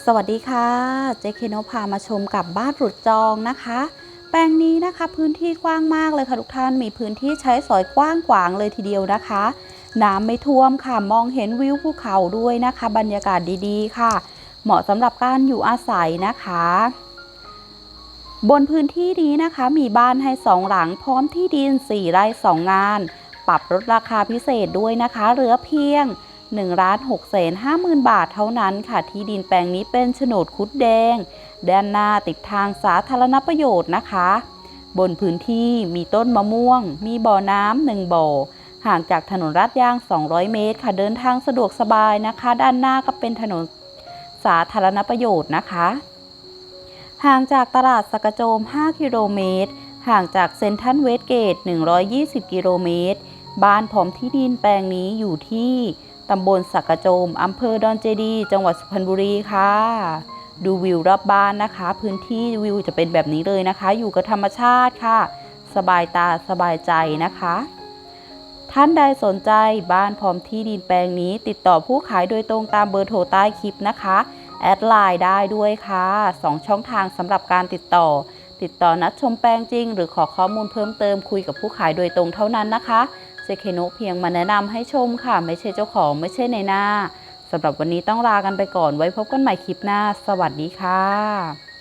สวัสดีค่ะ เจเคโนพามาชมกับบ้านหลุดจองนะคะ แปลงนี้นะคะพื้นที่กว้างมากเลยค่ะทุกท่านมีพื้นที่ใช้สอยกว้างขวางเลยทีเดียวนะคะ น้ำไม่ท่วมค่ะมองเห็นวิวภูเขาด้วยนะคะ บรรยากาศดีๆ ค่ะ เหมาะสำหรับการอยู่อาศัยนะคะ บนพื้นที่นี้นะคะมีบ้านให้สองหลังพร้อมที่ดิน 4 ไร่ 2 งาน ปรับลดราคาพิเศษด้วยนะคะเหลือเพียง 1ล้าน6แสน5หมื่นบาทเท่านั้นค่ะ ที่ดินแปลงนี้เป็นโฉนดคุดแดง ด้านหน้าติดทางสาธารณประโยชน์นะคะ บนพื้นที่มีต้นมะม่วง มีบ่อน้ำหนึ่งบ่อ ห่างจากถนนลาดยาง 200 เมตร ค่ะ เดินทางสะดวกสบายนะคะ ด้านหน้าก็เป็นถนนสาธารณประโยชน์นะคะ ห่างจากตลาดสกโจม 5 กิโลเมตร ห่างจากเซนทรัลเวสเกต 120 กิโลเมตร บ้านพร้อมที่ดินแปลงนี้อยู่ที่ตำบลสักกระโจมอำเภอดอนเจดี จังหวัดสุพรรณบุรีค่ะ ดูวิวรอบบ้านนะคะ พื้นที่วิวจะเป็นแบบนี้เลยนะคะ อยู่กับธรรมชาติค่ะ สบายตาสบายใจนะคะ ท่านใดสนใจบ้านพร้อมที่ดินแปลงนี้ ติดต่อผู้ขายโดยตรงตามเบอร์โทรใต้คลิปนะคะแอดไลน์ได้ด้วยค่ะสองช่องทางสำหรับการติดต่อ ติดต่อนัดชมแปลงจริง หรือขอข้อมูลเพิ่มเติมคุยกับผู้ขายโดยตรงเท่านั้นนะคะ เซเคโนเพียงมาแนะนำให้ชมค่ะ ไม่ใช่เจ้าของไม่ใช่ในหน้าสำหรับวันนี้ต้องลากันไปก่อนไว้พบกันใหม่คลิปหน้า สวัสดีค่ะ